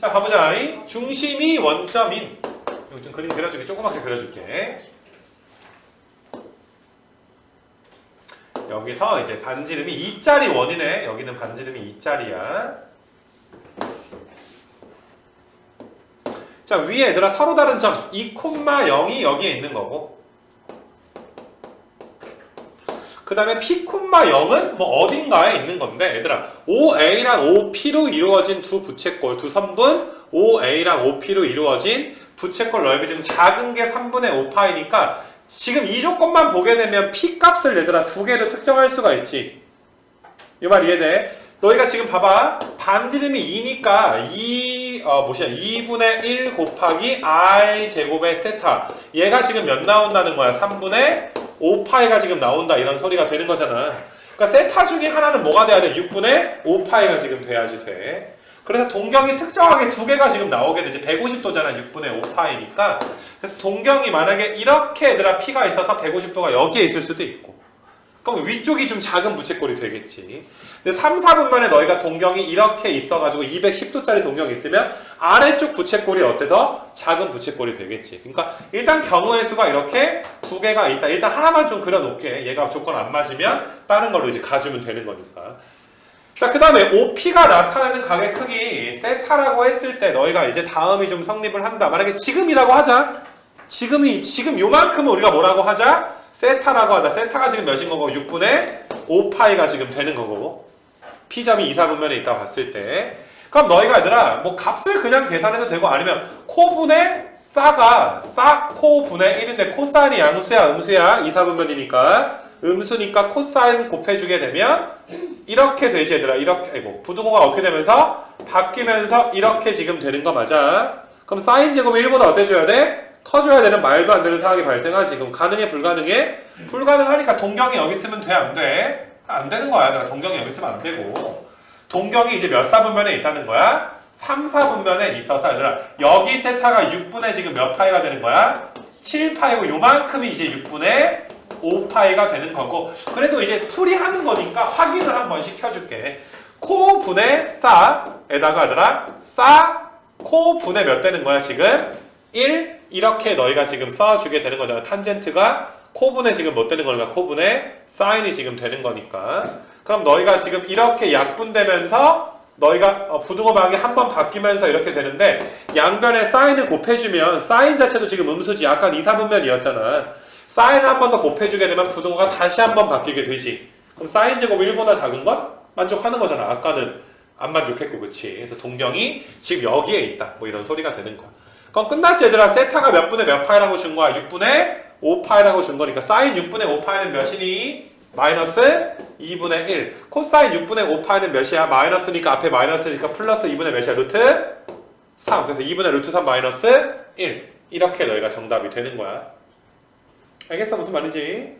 자 봐보자. 중심이 원점인 이거 좀 그림 그려줄게. 조그맣게 그려줄게. 여기서 이제 반지름이 2짜리 원이네. 여기는 반지름이 2짜리야. 자 위에 얘들아 서로 다른 점 2,0이 여기에 있는 거고 그 다음에 P,0은 뭐 어딘가에 있는 건데 얘들아 OA랑 OP로 이루어진 두 부채꼴 두 선분. OA랑 OP로 이루어진 부채꼴 넓이 중 작은 게 3분의 5파이니까 지금 이 조건만 보게 되면 P 값을 얘들아 두 개로 특정할 수가 있지. 이 말 이해돼? 너희가 지금 봐봐. 반지름이 2니까 2, 어, 뭐시야? 2분의 1 곱하기 i 제곱의 세타. 얘가 지금 몇 나온다는 거야? 3분의 5파이가 지금 나온다 이런 소리가 되는 거잖아. 그러니까 세타 중에 하나는 뭐가 돼야 돼? 6분의 5파이가 지금 돼야지 돼. 그래서 동경이 특정하게 두 개가 지금 나오게 되지. 150도잖아 6분의 5파이니까. 그래서 동경이 만약에 이렇게 얘들아 P가 있어서 150도가 여기에 있을 수도 있고. 그럼 위쪽이 좀 작은 부채꼴이 되겠지. 근데 3, 4분 만에 너희가 동경이 이렇게 있어가지고 210도짜리 동경이 있으면 아래쪽 부채꼴이 어때? 더 작은 부채꼴이 되겠지. 그러니까 일단 경우의 수가 이렇게 두 개가 있다. 일단 하나만 좀 그려놓게. 얘가 조건 안 맞으면 다른 걸로 이제 가주면 되는 거니까. 자, 그 다음에 OP가 나타나는 각의 크기 세타라고 했을 때 너희가 이제 다음이 좀 성립을 한다. 만약에 지금이라고 하자. 지금이 지금 요만큼은 우리가 뭐라고 하자? 세타라고 하자. 세타가 지금 몇인 거고 6분의 5파이가 지금 되는 거고 P점이 2, 4분면에 있다 봤을 때 그럼 너희가 얘들아 뭐 값을 그냥 계산해도 되고 아니면 코분의 싸가 싸 코분의 1인데 코사인이 양수야 음수야 2, 4분면이니까 음수니까 코사인 곱해주게 되면 이렇게 되지 얘들아 이렇게 아이고 부등호가 어떻게 되면서 바뀌면서 이렇게 지금 되는 거 맞아 그럼 사인 제곱이 1보다 어때 줘야 돼? 커줘야 되는 말도 안 되는 상황이 발생하지. 그럼 가능해 불가능해? 불가능하니까 동경이 여기 있으면 돼 안 돼? 안 되는 거야. 내가 동경이 여기 있으면 안 되고. 동경이 이제 몇 사분면에 있다는 거야? 3, 4분면에 있어서 얘들아 여기 세타가 6분의 지금 몇 파이가 되는 거야? 7파이고 요만큼이 이제 6분의 5파이가 되는 거고 그래도 이제 풀이 하는 거니까 확인을 한번 시켜줄게. 코 분의 싸에다가 얘들아 싸 코 분의 몇 되는 거야 지금? 1 이렇게 너희가 지금 써주게 되는 거잖아. 탄젠트가 코분의 지금 뭐 되는 거니까 코분의 사인이 지금 되는 거니까. 그럼 너희가 지금 이렇게 약분되면서 너희가 어, 부등호 방이 한 번 바뀌면서 이렇게 되는데 양변에 사인을 곱해주면 사인 자체도 지금 음수지. 아까 2, 4분면이었잖아. 사인을 한 번 더 곱해주게 되면 부등호가 다시 한 번 바뀌게 되지. 그럼 사인 제곱 1보다 작은 건 만족하는 거잖아. 아까는 안 만족했고 그치. 그래서 동경이 지금 여기에 있다. 뭐 이런 소리가 되는 거야. 그럼 끝났지 얘들아 세타가 몇 분의 몇 파이라고 준 거야 6분의 5파이라고 준 거니까 사인 6분의 5파이는 몇이니? 마이너스 2분의 1 코사인 6분의 5파이는 몇이야? 마이너스니까 앞에 마이너스니까 플러스 2분의 몇이야? 루트 3 그래서 2분의 루트 3 마이너스 1 이렇게 너희가 정답이 되는 거야. 알겠어? 무슨 말인지